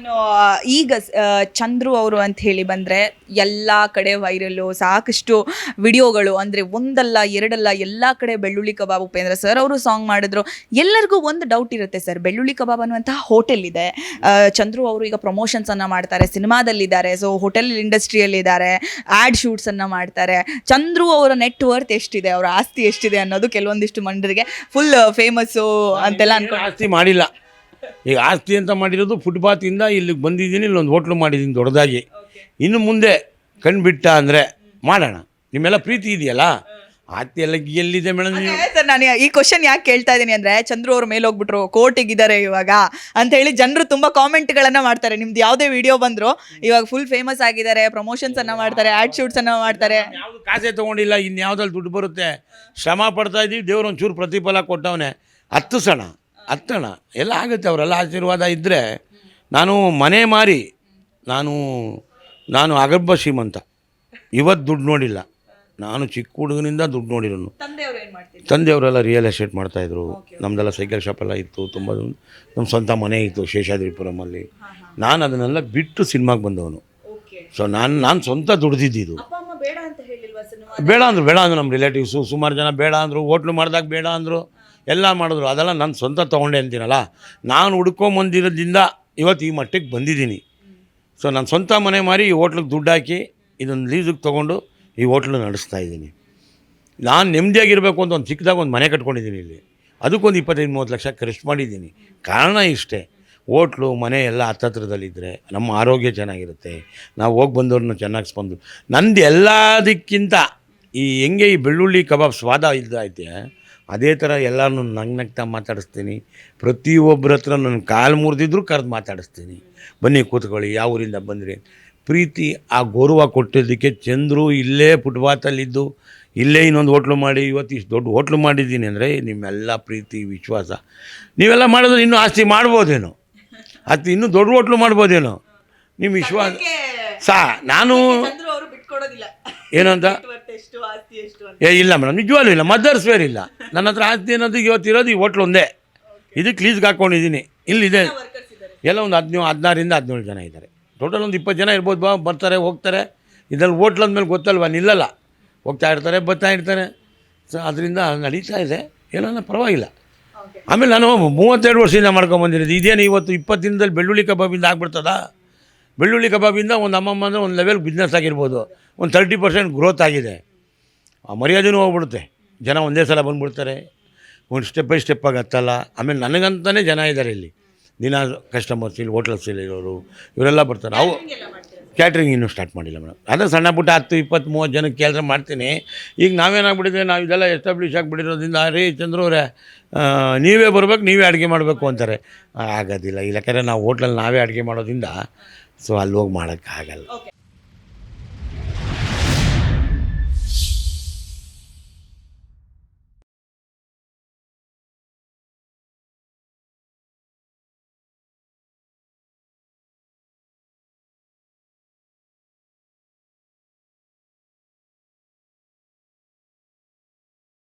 ಇನ್ನು ಈಗ ಚಂದ್ರು ಅವರು ಅಂತ ಹೇಳಿ ಬಂದರೆ ಎಲ್ಲ ಕಡೆ ವೈರಲ್ಲು ಸಾಕಷ್ಟು ವಿಡಿಯೋಗಳು ಅಂದರೆ ಒಂದಲ್ಲ ಎರಡಲ್ಲ ಎಲ್ಲ ಕಡೆ ಬೆಳ್ಳುಳ್ಳಿ ಕಬಾಬ್ ಉಪೇಂದ್ರ ಸರ್ ಅವರು ಸಾಂಗ್ ಮಾಡಿದ್ರು. ಎಲ್ಲರಿಗೂ ಒಂದು ಡೌಟ್ ಇರುತ್ತೆ ಸರ್ ಬೆಳ್ಳುಳ್ಳಿ ಕಬಾಬ್ ಅನ್ನುವಂತಹ ಹೋಟೆಲ್ ಇದೆ. ಚಂದ್ರು ಅವರು ಈಗ ಪ್ರಮೋಷನ್ಸನ್ನು ಅನ್ನ ಮಾಡ್ತಾರೆ ಸಿನಿಮಾದಲ್ಲಿದ್ದಾರೆ ಸೊ ಹೋಟೆಲ್ ಇಂಡಸ್ಟ್ರಿಯಲ್ಲಿದ್ದಾರೆ ಆ್ಯಡ್ ಶೂಟ್ಸನ್ನು ಅನ್ನ ಮಾಡ್ತಾರೆ. ಚಂದ್ರು ಅವರ ನೆಟ್ ವರ್ತ್ ಎಷ್ಟಿದೆ ಅವರ ಆಸ್ತಿ ಎಷ್ಟಿದೆ ಅನ್ನೋದು ಕೆಲವೊಂದಿಷ್ಟು ಮಂಡರಿಗೆ ಫುಲ್ ಫೇಮಸ್ಸು ಅಂತೆಲ್ಲ ಅನ್ಕೊಂಡು ಆಸ್ತಿ ಮಾಡಿಲ್ಲ. ಈಗ ಆಸ್ತಿ ಅಂತ ಮಾಡಿರೋದು ಫುಟ್ಪಾತಿಂದ ಇಲ್ಲಿಗೆ ಬಂದಿದ್ದೀನಿ ಇಲ್ಲೊಂದು ಹೋಟ್ಲು ಮಾಡಿದ್ದೀನಿ ದೊಡ್ಡದಾಗಿ. ಇನ್ನು ಮುಂದೆ ಕಣ್ಬಿಟ್ಟ ಅಂದರೆ ಮಾಡೋಣ. ನಿಮ್ಮೆಲ್ಲ ಪ್ರೀತಿ ಇದೆಯಲ್ಲ? ಆಸ್ತಿ ಎಲ್ಲ ಎಲ್ಲಿದೆ ಮೇಡಮ್ ನೀವು? ಸರ್ ನಾನು ಈ ಕ್ವಶನ್ ಯಾಕೆ ಕೇಳ್ತಾ ಇದ್ದೀನಿ ಅಂದರೆ ಚಂದ್ರು ಅವ್ರ ಮೇಲೆ ಹೋಗ್ಬಿಟ್ರು ಕೋರ್ಟಿಗಿದ್ದಾರೆ ಇವಾಗ ಅಂತ ಹೇಳಿ ಜನರು ತುಂಬ ಕಾಮೆಂಟ್ಗಳನ್ನು ಮಾಡ್ತಾರೆ. ನಿಮ್ದು ಯಾವುದೇ ವಿಡಿಯೋ ಬಂದರು ಇವಾಗ ಫುಲ್ ಫೇಮಸ್ ಆಗಿದ್ದಾರೆ ಪ್ರಮೋಷನ್ಸ್ ಅನ್ನ ಮಾಡ್ತಾರೆ ಆ್ಯಡ್ ಶೂಟ್ಸ್ ಅನ್ನ ಮಾಡ್ತಾರೆ. ಯಾವುದು ಕಾಸೇ ತೊಗೊಂಡಿಲ್ಲ ಯಾವ್ದಲ್ಲಿ ದುಡ್ಡು ಬರುತ್ತೆ? ಶ್ರಮ ಪಡ್ತಾ ಇದ್ದೀವಿ ದೇವ್ರು ಒಂಚೂರು ಪ್ರತಿಫಲ ಕೊಟ್ಟವನೇ. ಹತ್ತು ಸಣ. ಹತ್ತಣ ಎಲ್ಲ ಆಗುತ್ತೆ ಅವರೆಲ್ಲ ಆಶೀರ್ವಾದ ಇದ್ದರೆ ನಾನು ಮನೆ ಮಾರಿ ನಾನು ನಾನು ಅಗರ್ಭ ಶ್ರೀಮಂತ. ಇವತ್ತು ದುಡ್ಡು ನೋಡಿಲ್ಲ. ನಾನು ಚಿಕ್ಕ ಹುಡುಗನಿಂದ ದುಡ್ಡು ನೋಡಿರೋನು. ತಂದೆಯವರೆಲ್ಲ ರಿಯಲ್ ಎಸ್ಟೇಟ್ ಮಾಡ್ತಾಯಿದ್ರು ನಮ್ಮದೆಲ್ಲ ಸೈಕಲ್ ಶಾಪ್ ಎಲ್ಲ ಇತ್ತು ತುಂಬ ನಮ್ಮ ಸ್ವಂತ ಮನೆ ಇತ್ತು ಶೇಷಾದ್ರಿಪುರಮಲ್ಲಿ. ನಾನು ಅದನ್ನೆಲ್ಲ ಬಿಟ್ಟು ಸಿನಿಮಾಗೆ ಬಂದವನು. ಸೊ ನಾನು ನಾನು ಸ್ವಂತ ದುಡ್ದಿದ್ದು ಬೇಡ ಅಂದರು ಬೇಡ ಅಂದರು ನಮ್ಮ ರಿಲೇಟಿವ್ಸು ಸುಮಾರು ಜನ ಬೇಡ ಅಂದರು ಹೋಟ್ಲು ಮಾಡಿದಾಗ ಬೇಡ ಅಂದರು. ಎಲ್ಲ ಮಾಡಿದ್ರು. ಅದೆಲ್ಲ ನಾನು ಸ್ವಂತ ತೊಗೊಂಡೆ ಅಂತೀನಲ್ಲ? ನಾನು ಹುಡ್ಕೊಂಬಂದಿರೋದ್ರಿಂದ ಇವತ್ತು ಈ ಮಟ್ಟಕ್ಕೆ ಬಂದಿದ್ದೀನಿ. ಸೊ ನಾನು ಸ್ವಂತ ಮನೆ ಮಾರಿ ಈ ಹೋಟ್ಲಿಗೆ ದುಡ್ಡು ಹಾಕಿ ಇದೊಂದು ಲೀಸಿಗೆ ತೊಗೊಂಡು ಈ ಹೋಟ್ಲು ನಡೆಸ್ತಾ ಇದ್ದೀನಿ. ನಾನು ನೆಮ್ಮದಿಯಾಗಿರಬೇಕು ಅಂತ ಒಂದು ಚಿಕ್ಕದಾಗ ಒಂದು ಮನೆ ಕಟ್ಕೊಂಡಿದ್ದೀನಿ ಇಲ್ಲಿ. ಅದಕ್ಕೊಂದು ಇಪ್ಪತ್ತೈದು, ಮೂವತ್ತು ಲಕ್ಷ ಖರ್ಚು ಮಾಡಿದ್ದೀನಿ. ಕಾರಣ ಇಷ್ಟೇ. ಹೋಟ್ಲು, ಮನೆ ಎಲ್ಲ ಹತ್ತತ್ರದಲ್ಲಿದ್ದರೆ ನಮ್ಮ ಆರೋಗ್ಯ ಚೆನ್ನಾಗಿರುತ್ತೆ. ನಾವು ಹೋಗಿ ಬಂದವ್ರನ್ನ ಚೆನ್ನಾಗಿ ಸ್ಪಂದು ನಂದು ಎಲ್ಲದಕ್ಕಿಂತ ಈ ಹೆಂಗೆ ಈ ಬೆಳ್ಳುಳ್ಳಿ ಕಬಾಬ್ ಸ್ವಾದ ಇದ್ದೈತೆ ಅದೇ ಥರ ಎಲ್ಲರನ್ನೂ ನಂಗೆ ನಗ್ತಾ ಮಾತಾಡಿಸ್ತೀನಿ. ಪ್ರತಿಯೊಬ್ಬರ ಹತ್ರ ನನ್ನ ಕಾಲು ಮುರಿದಿದ್ರು ಕರೆದು ಮಾತಾಡಿಸ್ತೀನಿ. ಬನ್ನಿ ಕೂತ್ಕೊಳ್ಳಿ ಯಾವ ಊರಿಂದ ಬಂದ್ರಿ? ಪ್ರೀತಿ ಆ ಗೌರವ ಕೊಟ್ಟಿದ್ದಕ್ಕೆ ಚಂದ್ರು ಇಲ್ಲೇ ಫುಟ್ಪಾತಲ್ಲಿದ್ದು ಇಲ್ಲೇ ಇನ್ನೊಂದು ಹೋಟ್ಲು ಮಾಡಿ ಇವತ್ತು ಇಷ್ಟು ದೊಡ್ಡ ಹೋಟ್ಲು ಮಾಡಿದ್ದೀನಿ ಅಂದರೆ ನಿಮ್ಮೆಲ್ಲ ಪ್ರೀತಿ ವಿಶ್ವಾಸ. ನೀವೆಲ್ಲ ಮಾಡಿದ್ರೆ ಇನ್ನೂ ಆಸ್ತಿ ಮಾಡ್ಬೋದೇನೋ? ಅದು ಇನ್ನೂ ದೊಡ್ಡ ಹೋಟ್ಲು ಮಾಡ್ಬೋದೇನೋ? ನಿಮ್ಮ ವಿಶ್ವಾಸ ಸಾ ನಾನು ಏನಂತ? ಏ ಇಲ್ಲ ಮೇಡಮ್ ನಿಜವಾಗ್ಲೂ ಇಲ್ಲ. ಮದರ್ಸ್ ವೇರ್ ಇಲ್ಲ. ನನ್ನ ಹತ್ರ ಆಸ್ತಿ ಅನ್ನೋದು ಇವತ್ತಿರೋದು ಈ ಹೋಟ್ಲು ಒಂದೇ. ಇದಕ್ಕೆ ಲೀಸ್ಗೆ ಹಾಕ್ಕೊಂಡಿದ್ದೀನಿ ಇಲ್ಲಿದೆ ಎಲ್ಲ ಒಂದು ಹದಿನೇಳು ಹದಿನಾರಿಂದ ಹದಿನೇಳು ಜನ ಇದ್ದಾರೆ. ಟೋಟಲ್ ಒಂದು ಇಪ್ಪತ್ತು ಜನ ಇರ್ಬೋದು. ಬಾ ಬರ್ತಾರೆ ಹೋಗ್ತಾರೆ. ಇದ್ರಲ್ಲಿ ಹೋಟ್ಲ್ ಅಂದಮೇಲೆ ಗೊತ್ತಲ್ವಾ? ನಿಲ್ಲಲ್ಲ. ಹೋಗ್ತಾ ಇರ್ತಾರೆ ಬರ್ತಾ ಇರ್ತಾರೆ. ಸೊ ಅದರಿಂದ ನಡೀತಾ ಇದೆ. ಏನೋ ಪರವಾಗಿಲ್ಲ. ಆಮೇಲೆ ನಾನು ಮೂವತ್ತೆರಡು ವರ್ಷದಿಂದ ಮಾಡ್ಕೊಂಬಂದಿರೋದು ಇದೇನು ಇವತ್ತು ಇಪ್ಪತ್ತು ದಿನದಲ್ಲಿ ಬೆಳ್ಳುಳ್ಳಿ ಕಬಾಬಿಂದ ಆಗ್ಬಿಡ್ತದಾ? ಬೆಳ್ಳುಳ್ಳಿ ಕಬಾಬಿಂದ ಒಂದು ಅಮ್ಮಮ್ಮ ಅಂದರೆ ಒಂದು ಲೆವೆಲ್ ಬಿಸ್ನೆಸ್ ಆಗಿರ್ಬೋದು. ಒಂದು ತರ್ಟಿ ಪರ್ಸೆಂಟ್ ಗ್ರೋತ್ ಆಗಿದೆ. ಆ ಮರ್ಯಾದೆನೂ ಹೋಗ್ಬಿಡುತ್ತೆ. ಜನ ಒಂದೇ ಸಲ ಬಂದುಬಿಡ್ತಾರೆ. ಒಂದು ಸ್ಟೆಪ್ ಬೈ ಸ್ಟೆಪ್ ಆಗತ್ತಲ್ಲ ಆಮೇಲೆ ನನಗಂತಲೇ ಜನ ಇದ್ದಾರೆ ಇಲ್ಲಿ. ದಿನ ಕಸ್ಟಮರ್ಸ್ ಇಲ್ಲಿ ಹೋಟ್ಲಸ್ ಇರೋರು ಇವರೆಲ್ಲ ಬರ್ತಾರೆ. ಅವು ಕ್ಯಾಟ್ರಿಂಗ್ ಇನ್ನೂ ಸ್ಟಾರ್ಟ್ ಮಾಡಿಲ್ಲ ಮೇಡಮ್. ಅದೇ ಸಣ್ಣ ಪುಟ್ಟ ಹತ್ತು ಇಪ್ಪತ್ತು ಮೂವತ್ತು ಜನಕ್ಕೆ ಕೆಲಸ ಮಾಡ್ತೀನಿ. ಈಗ ನಾವೇನಾಗ್ಬಿಟ್ಟಿದೆ ನಾವು ಇದೆಲ್ಲ ಎಸ್ಟಾಬ್ಲಿಷ್ ಆಗಿಬಿಟ್ಟಿರೋದ್ರಿಂದ ರೀ ಚಂದ್ರು ಅವರೇ ನೀವೇ ಬರ್ಬೇಕು ನೀವೇ ಅಡುಗೆ ಮಾಡಬೇಕು ಅಂತಾರೆ. ಆಗೋದಿಲ್ಲ. ಇಲ್ಲ ಯಾಕಂದರೆ ನಾವು ಹೋಟ್ಲಲ್ಲಿ ನಾವೇ ಅಡುಗೆ ಮಾಡೋದ್ರಿಂದ ಸೊ ಅಲ್ಲಿ ಹೋಗಿ ಮಾಡೋಕ್ಕಾಗಲ್ಲ